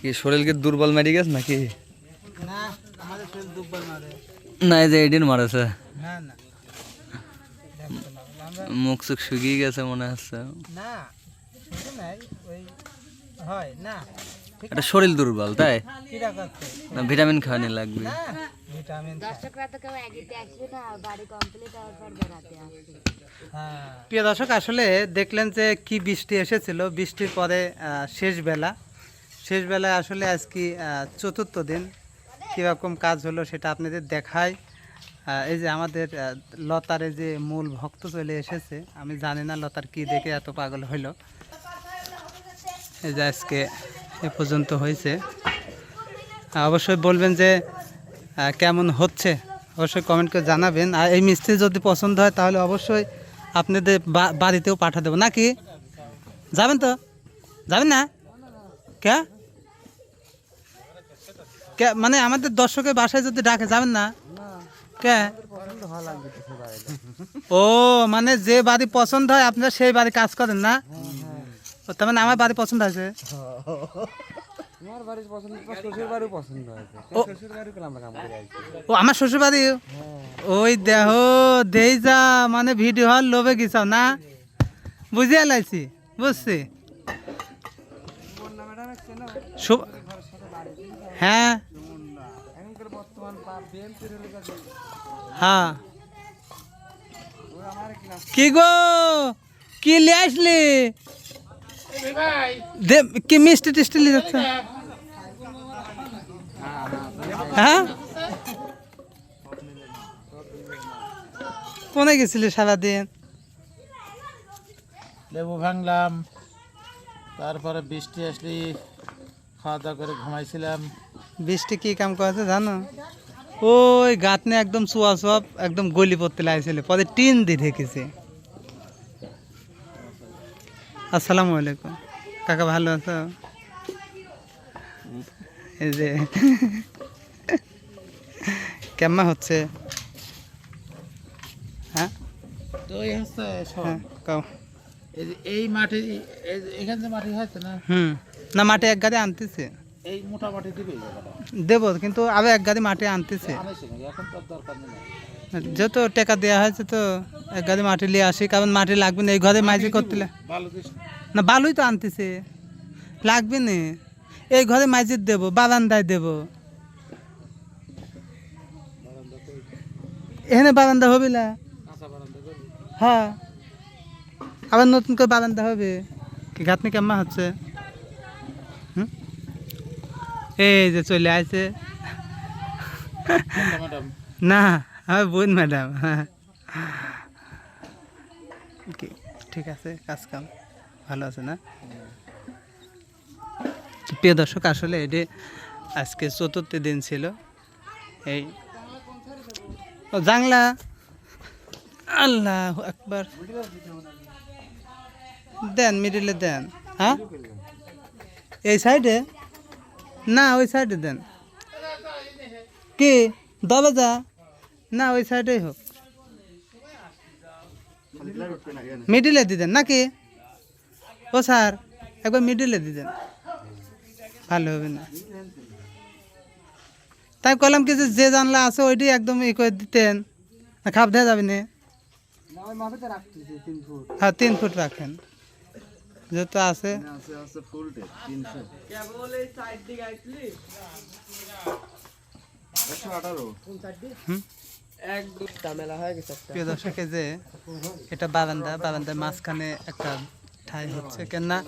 কি শরীরকে দুর্বল মেরে গেছে নাকি? না শরীর দুর্বল এই যে এডিন মারেছে। মুখ চুখ শুকিয়ে গেছে মনে হচ্ছে। না শুধু নাই ওই হয় না। ঠিক এটা শরীর দুর্বল তাই? না ভিটামিন খাওয়ানি লাগবে। হ্যাঁ। প্রিয় দর্শক আসলে দেখলেন যে কি বৃষ্টি এসেছিল। বৃষ্টির পরে আহ, শেষ বেলা শেষ বেলায় আসলে আজকে চতুর্থ দিন। কীরকম কাজ হলো সেটা আপনাদের দেখায় এই যে আমাদের লতার যে মূল ভক্ত চলে এসেছে, আমি জানি না লতার কি দেখে এত পাগল হইল এই যে আজকে এ পর্যন্ত হয়েছে। অবশ্যই বলবেন যে কেমন হচ্ছে? অবশ্যই কমেন্ট করে জানাবেন। আর এই মিস্ত্রি যদি পছন্দ হয়, তাহলে অবশ্যই আপনাদের বাড়িতেও পাঠা দেবো নাকি? যাবেন তো? যাবেন না? কে? মানে আমাদের দর্শকের বাসায় যদি ডাকে, যাবেন না? কে? ও মানে যে বাড়ি পছন্দ হয়, আপনারা সেই বাড়ি কাজ করেন না? তার মানে আমার বাড়ি পছন্দ হয়েছে। ও। আমরা শ্বশুর বাড়ি ওই দেহ দেই যা মানে ভিডিও হল লোভে গেছাও না? বুঝিয়ে লাইছি, বুঝছি। হ্যাঁ এখনকার বর্তমান বিএনপির হলে কাছে হ্যাঁ। কি গো? কি লিয়ে আসলি? দে কি মিষ্টি টিষ্টি লিয়ে যাচ্ছে? হ্যাঁ? কোনে গেছিলি সারাদিন? লেবু ভাঙলাম তারপরে বৃষ্টি আসলি খাওয়া দাওয়া করে ঘুমাইছিলাম। বৃষ্টি কি কাম করেছে জানো? ওই গাতনে একদম চুয়া সব একদম গলি পড়তে লাগছিল। পরে টিন দিয়ে ঢেকেছে। আসসালামু আলাইকুম। কাকা ভালো আছো? এই যে। কেমন হচ্ছে? হ্যাঁ? এই। হ্যাঁ এই যে এই মাটি এখানে যে মাটি হয়েছে না? হুম। না মাঠে এক গাড়ি আনতেছে। এই মোটা মাটি দিবে দেবো কিন্তু আবার এক গাড়ি মাঠে আনতেছে। আনাইছে নাকি? এখন তো আর দরকার নেই। যেহেতু টাকা দেওয়া হয়েছে তো এক গাড়ি মাটি নিয়ে আসি কারণ মাটি লাগবে না এই ঘরে মাঝি করতে না বালুই তো আনতেছে। লাগবে না। এই ঘরে মাঝির দেবো বারান্দায় দেবো। এখানে বারান্দা হবে না? হ্যাঁ। আবার নতুন করে বারান্দা হবে। কি কেমন হচ্ছে? এই যে চলে আসছে না, আমার বোন ম্যাডাম কি ঠিক আছে, কাজ কাম। ভালো আছে না? প্রিয় দর্শক, আসলে এটি আজকে চতুর্থ দিন ছিল। এই জাংলা। আল্লাহ একবার দেন মিডিলে দেন। হ্যাঁ? এই সাইডে না ওই সাইডে দেন। কি? দরজা? না ওই সাইডেই হোক। মিডিলে দিতেন নাকি? ও স্যার একবার মিডিলে দিতেন ভালো হবে না। তাই কলাম কি যে যে জানলা আছে ওইটাই একদম ই করে দিতেন। খাপ দেওয়া যাবে না। হ্যাঁ তিন ফুট রাখেন। আছে? আছে আছে ফুল টেপ তিনশো। কেবল এই সাইড দিকে আইছিলি একশো আঠারো। হুম। এক দু ঝামেলা গেছে একটা প্রিয় দর্শকে যে এটা বারান্দা বারান্দার মাঝখানে একটা ঠাই হচ্ছে। কেননা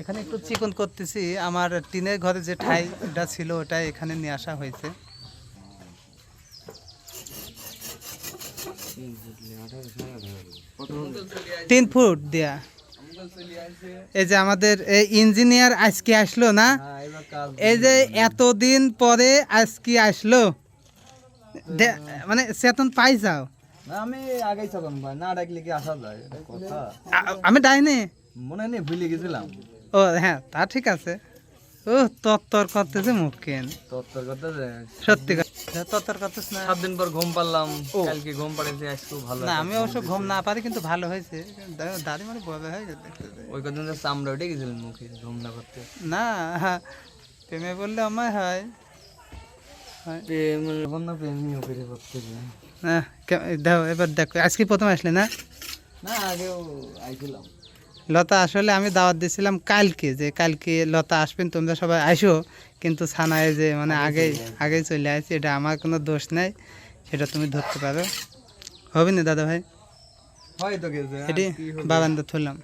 এখানে একটু চিকন করতেছি। আমার টিনের ঘরে যে ঠাইটা ছিল ওটা এখানে নিয়ে আসা হয়েছে। তিন ফুট দেয়া। এই যে আমাদের এই ইঞ্জিনিয়ার আজকে আসলো না? হ্যাঁ এই যে এতদিন পরে আজকে আসলো। মানে চেতন পাই যাও। আমি আগেই তখন ভাই না ডাকলে কি আসা যায়? কথা। আমি ডাইনি। মনে নেই ভুলে গেছিলাম। ও হ্যাঁ তা ঠিক আছে। ও তত্তর করতেছে মুখ কেন? তোর কথা যে সত্যি কথা। তত্তর করতেছ না। সাত দিন পর ঘুম পারলাম। কালকে ঘুম পাড়েছে আজকে ভালো না আমি অবশ্য ঘুম না পারি কিন্তু ভালো হয়েছে। দা- দাড়ি মানে বড় হয়ে গেছে ওই কদিন তো চামড়া উঠে গেছিল মুখে ঘুম না করতে না প্রেমে বললে আমায় হয়। দেখো এবার দেখো আজকে প্রথম আসলে না? না আগেও আইছিলাম। লতা আসলে আমি দাওয়াত দিয়েছিলাম কালকে যে কালকে লতা আসবেন তোমরা সবাই আইসো। কিন্তু ছানায় যে মানে আগেই আগেই চলে আসছি এটা আমার কোনো দোষ নাই। সেটা তুমি ধরতে পারো। হবে না দাদা ভাই? তো এটি বাবান্দা থুলাম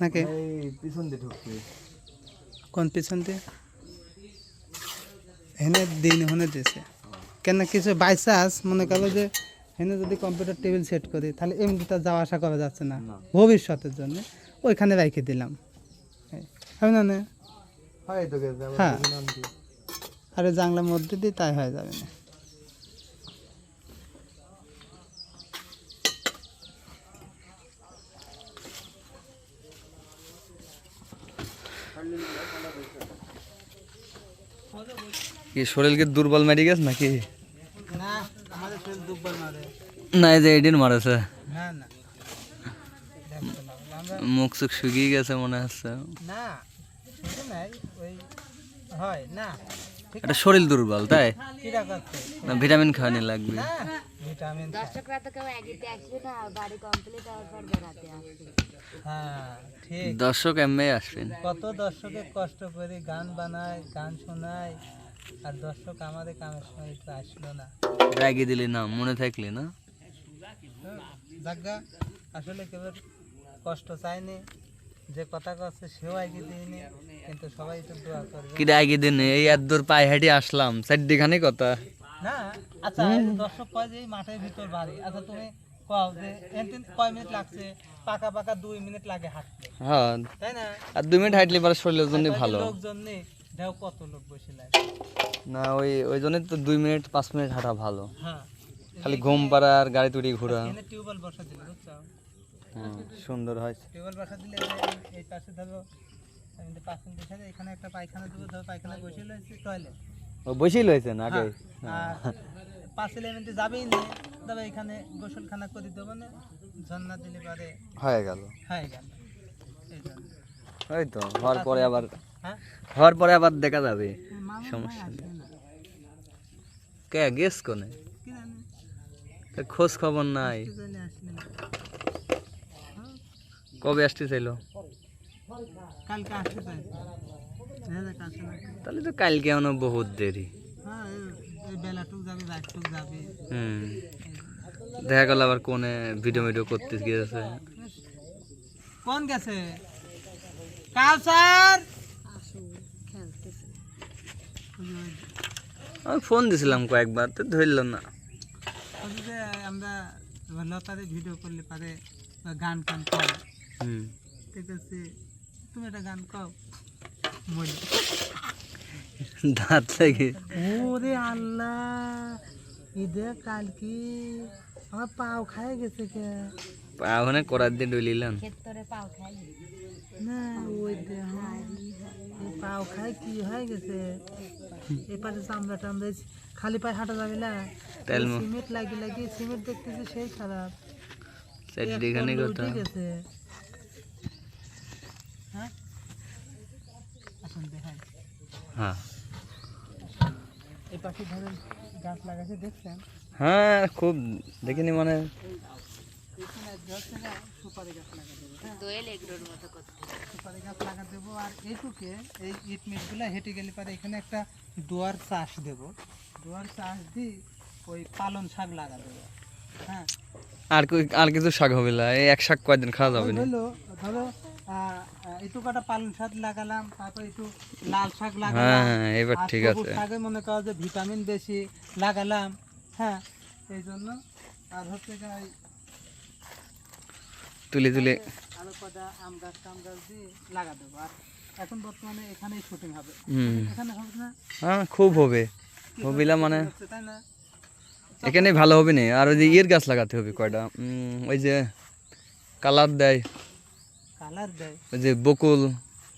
নাকি? পিছন দিয়ে ঢুকছে। কোন পিছন দিয়ে? হেনে দিন হনে দিয়েছে। কেন কিছু বাই চান্স মনে করো যে হেনে যদি কম্পিউটার টেবিল সেট করি তাহলে এমনি তো যাওয়া আসা করা যাচ্ছে না। ভবিষ্যতের জন্য। ওইখানে রেখে দিলাম। হবে না না? হয় হ্যাঁ। আরে জানলার মধ্যে দিয়ে তাই হয়ে যাবে না। কি শরীরকে দুর্বল মারি গেছে নাকি? না। আমাদের শরীর দুর্বল না এই যে এদিন মারেছে। মুখ চুখ শুকিয়ে গেছে মনে হচ্ছে। এটা শরীর দুর্বল তাই না। ভিটামিন খাওয়ানি লাগবে দর্শকরা তো কেউ একদিতে আসবে না বাড়ি কমপ্লিট হওয়ার পর বেড়াতে আসবে হ্যাঁ দর্শক এমনি আসবেন। কত দর্শকের কষ্ট করে গান বানায় গান শোনায় আর দর্শক আমাদের কামের সময় একটু আসলো না। দিলে না মনে থাকলে না? জাগা আসলে কেউ কষ্ট যে কথা করছে সেও আগে দিইনি কিন্তু সবাই একটু দোয়া করবে। কি দিন এই পায়ে হেঁটে আসলাম চারদিখানে কথা। না আচ্ছা দর্শক কয় যে এই মাঠের ভিতর বাড়ি? আচ্ছা তুমি কও যে কয় মিনিট লাগছে? পাকা পাকা দুই মিনিট লাগে হাঁটতে। হ্যাঁ। তাই না? আর দুই মিনিট হাঁটলে পরে শরীরের জন্য ভালো। লোকজন নেই। দেও কত লোক বসে লাগে না ওই ওই জন্য তো দুই মিনিট পাঁচ মিনিট হাঁটা ভালো। হ্যাঁ। খালি ঘুম পাড়া আর গাড়ি তুড়ি ঘোরা। এখানে টিউবওয়েল বসা দিল বুঝছ? হুম, সুন্দর হয় টিউবওয়েল বসা দিলে এই পাশে ধরো এমনি পাঁচ মিনিট এখানে এখানে একটা পায়খানা দেবো ধরো পায়খানা বসে রয়েছে টয়লেট ও বসেই লইছে আগে? আর পাঁচ যাবেই না তবে এখানে গোসলখানা করে দেবো না ঝর্ণা দিলে পারে হয়ে গেল। হয়ে গেল এই ওই তো হওয়ার পরে আবার হ্যাঁ হওয়ার পরে আবার দেখা যাবে। সমস্যা আসবে না কে গেস কোনে? খোঁজ খবর নাই। কবে আসতে চাইলো। তাহলে তো কালকে এখনও বহুত দেরি। হ্যাঁ হুম। দেখা গেল আবার কোনে ভিডিও ভিডিও করতে গিয়েছে। কোন গেছে? কাউসার আমি ফোন দিছিলাম কয়েকবার তো ধরল না। আমরা লতারে ভিডিও করলে পারে গান টান কর হুম। ঠিক আছে তুমি একটা গান কও। বলি। দাঁত লাগে। ওরে আল্লাহ ঈদে কালকে আমার পাও খায় গেছে কে? ওখানে করার দিয়ে ডলিলাম ক্ষেত্রে পাও খাই না ওই দেহ। পাও খায় কি হয়ে গেছে? এপারে চামড়া টামড়া খালি পায়ে হাঁটা যাবে না। সিমেন্ট লাগি লাগি সিমেন্ট দেখতেছি সেই খারাপ। চারদিখানে কথা। গেছে। হ্যাঁ? আসুন দেখাই। হ্যাঁ। এই পাশে ধরেন গাছ লাগাছে দেখছেন? হ্যাঁ খুব দেখিনি মানে। এখানে ধরছে না সুপারি গাছ লাগা দেবো হ্যাঁ? দোয়েল এগরোর মতো করতে। সুপারি গাছ লাগা দেবো আর এইটুকে এই ইট মিটগুলো হেঁটে গেলে পরে এখানে একটা দুয়ার চাষ দেবো। দুয়ার চাষ দিই ওই পালন শাক লাগা দেবো হ্যাঁ? আর আর কিছু শাক হবে না এই এক শাক কয়দিন খাওয়া যাবে না? ধরো একটু কটা পালন শাক লাগালাম তারপর একটু লাল শাক হ্যাঁ লাগালাম হ্যাঁ, এবার ঠিক আছে। শাকে মনে করো যে ভিটামিন বেশি লাগালাম হ্যাঁ? এই জন্য আর হচ্ছে তুলে তুলে। আরও কটা আম গাছ টাম গাছ দিয়ে লাগা দেবো। আর এখন বর্তমানে এখানেই শুটিং হবে। এখানে হবে না? হ্যাঁ খুব হবে। হবিলা মানে তাই না? এখানে ভালো হবে না। আর ওই যে ইয়ের গাছ লাগাতে হবে কয়টা? ওই যে কালার দেয়। কালার দেয়? ওই যে বকুল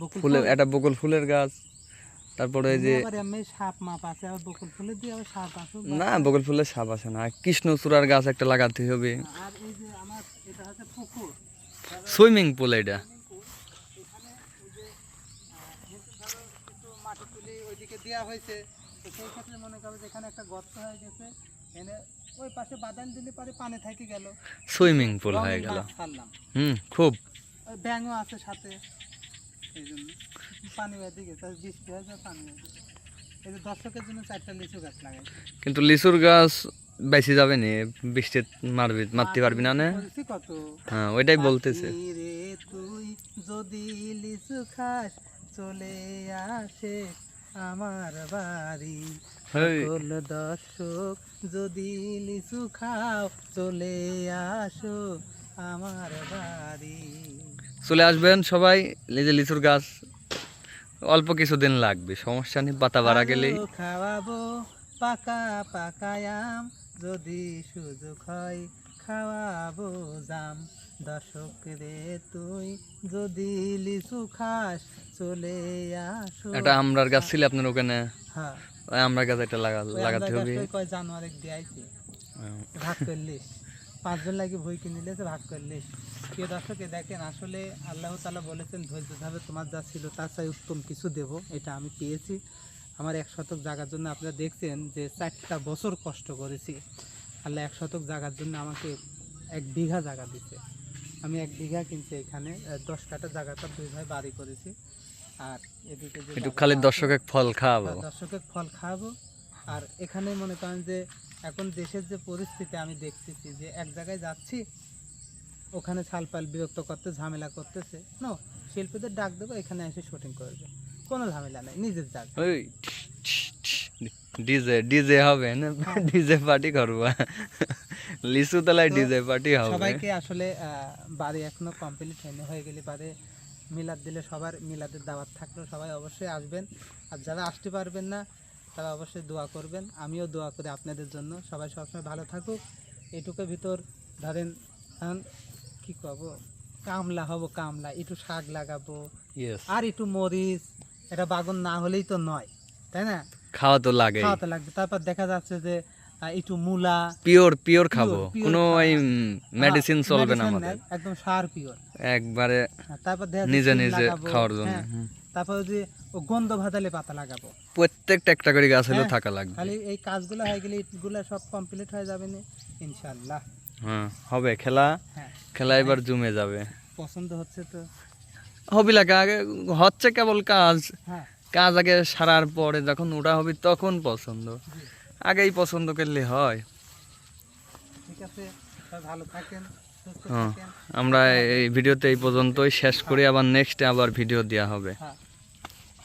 বকুল ফুলের ফুল। একটা বকুল ফুলের গাছ। তারপরে ওই যে না বকুল ফুলের সাপ আছে না। কৃষ্ণচূড়ার গাছ একটা লাগাতে হবে। সুইমিং পুল এটা দেওয়া হয়েছে সেই ক্ষেত্রে মনে একটা গর্ত হয়ে গেছে ওই পাশে দিলে পরে গেল সুইমিং পুল হয়ে খুব ব্যাঙও আছে সাথে। পানি ওইদিকে তার বৃষ্টি হয়েছে পানি এই যে দর্শকের জন্য চারটা লিচু গাছ লাগাইছে কিন্তু লিচুর গাছ বেশি যাবে নি বৃষ্টি মারবি মারতে পারবি না কত? হ্যাঁ ওইটাই বলতেছে। তুই যদি লিচু খাস চলে আসে আমার বাড়ি। সকল দর্শক যদি লিচু খাও চলে আসো আমার বাড়ি। চলে আসবেন সবাই যে লিচুর গাছ অল্প কিছুদিন লাগবে সমস্যা নেই পাতা বাড়া গেলেই। আলু খাওয়াবো পাকা পাকায়াম যদি সুযোগ হয় খাওয়াবো জাম। দর্শক রে তুই যদি লিচু খাস চলে আসো। একটা আমরার গাছ ছিল আপনার ওখানে? হ্যাঁ। আমরার গাছ একটা লাগা লাগাতে হবে। কয় জানুয়ারি দিয়াইছি। ভাগ করলিস পাঁচজন লাগে ভই কিনে নিলেছে ভাগ করলিস? প্রিয় দর্শকে দেখেন আসলে আল্লাহ তালা বলেছেন ধৈর্য ধরে তোমার যা ছিল তার চাই উত্তম কিছু দেব। এটা আমি পেয়েছি। আমার এক শতক জায়গার জন্য আপনারা দেখছেন যে চারটা বছর কষ্ট করেছি। আল্লাহ এক শতক জায়গার জন্য আমাকে এক বিঘা জায়গা দিছে। আমি এক বিঘা কিনতে এখানে দশ কাটা জায়গাটা দুই ভাই বাড়ি করেছি। আর এদিকে একটু খালি আছে- দর্শকের ফল খাওয়াবো। হ্যাঁ, দর্শকের ফল খাওয়াবো। আর এখানে মনে করেন যে এখন দেশের যে পরিস্থিতি আমি দেখতেছি যে এক জায়গায় যাচ্ছি ওখানে ছালপাল বিরক্ত করতে ঝামেলা করতেছে। নো শিল্পীদের ডাক দেবো এখানে এসে শুটিং করবে। কোনো ঝামেলা নেই নিজের জায়গা। ডিজে ডিজে হবে না? ডিজে পার্টি করব। তলায় ডিজে পার্টি হবে। সবাইকে আসলে আহ, বাড়ি এখনও কমপ্লিট হয়নি হয়ে গেলে বাড়ি মিলাদ দিলে সবার মিলাদের দাওয়াত থাকলেও সবাই অবশ্যই আসবেন। আর যারা আসতে পারবেন না তারা অবশ্যই দোয়া করবেন। আমিও দোয়া করি আপনাদের জন্য। সবাই সবসময় ভালো থাকুক। এটুকুর ভিতর ধরেন কি কব? কামলা হব কামলা একটু শাক লাগাবো। আর একটু মরিচ এটা বাগান না হলেই তো নয় তাই না? খাওয়া তো লাগে খাওয়াতে লাগবে। তারপর দেখা যাচ্ছে যে একটু মূলা। পিওর পিওর খাব। কোনো ওই মেডিসিন হ্যাঁ, চলবে না আমাদের। একদম সার পিওর একবারে তারপর দেখা নিজে নিজে খাওয়ার জন্য। হ্যাঁ। তারপর যে গন্ধ ভাতালে পাতা লাগাবো। প্রত্যেকটা একটা করে গাছ হলেও হ্যাঁ, থাকা লাগবে। খালি এই কাজগুলো হয়ে গেলে ইটগুলো সব কমপ্লিট হয়ে যাবে না হ্যাঁ হবে খেলা। হ্যাঁ খেলা এবার জমে যাবে। পছন্দ হচ্ছে তো। হবি লাগে আগে হচ্ছে কেবল কাজ। হ্যাঁ। কাজ আগে সারার পরে যখন ওটা হবে তখন পছন্দ। আগেই পছন্দ করলে হয়। ঠিক আছে ভালো হ্যাঁ থাকেন। আমরা এই ভিডিওতে এই পর্যন্তই শেষ করি আবার নেক্সটে আবার ভিডিও দেওয়া হবে। হ্যাঁ।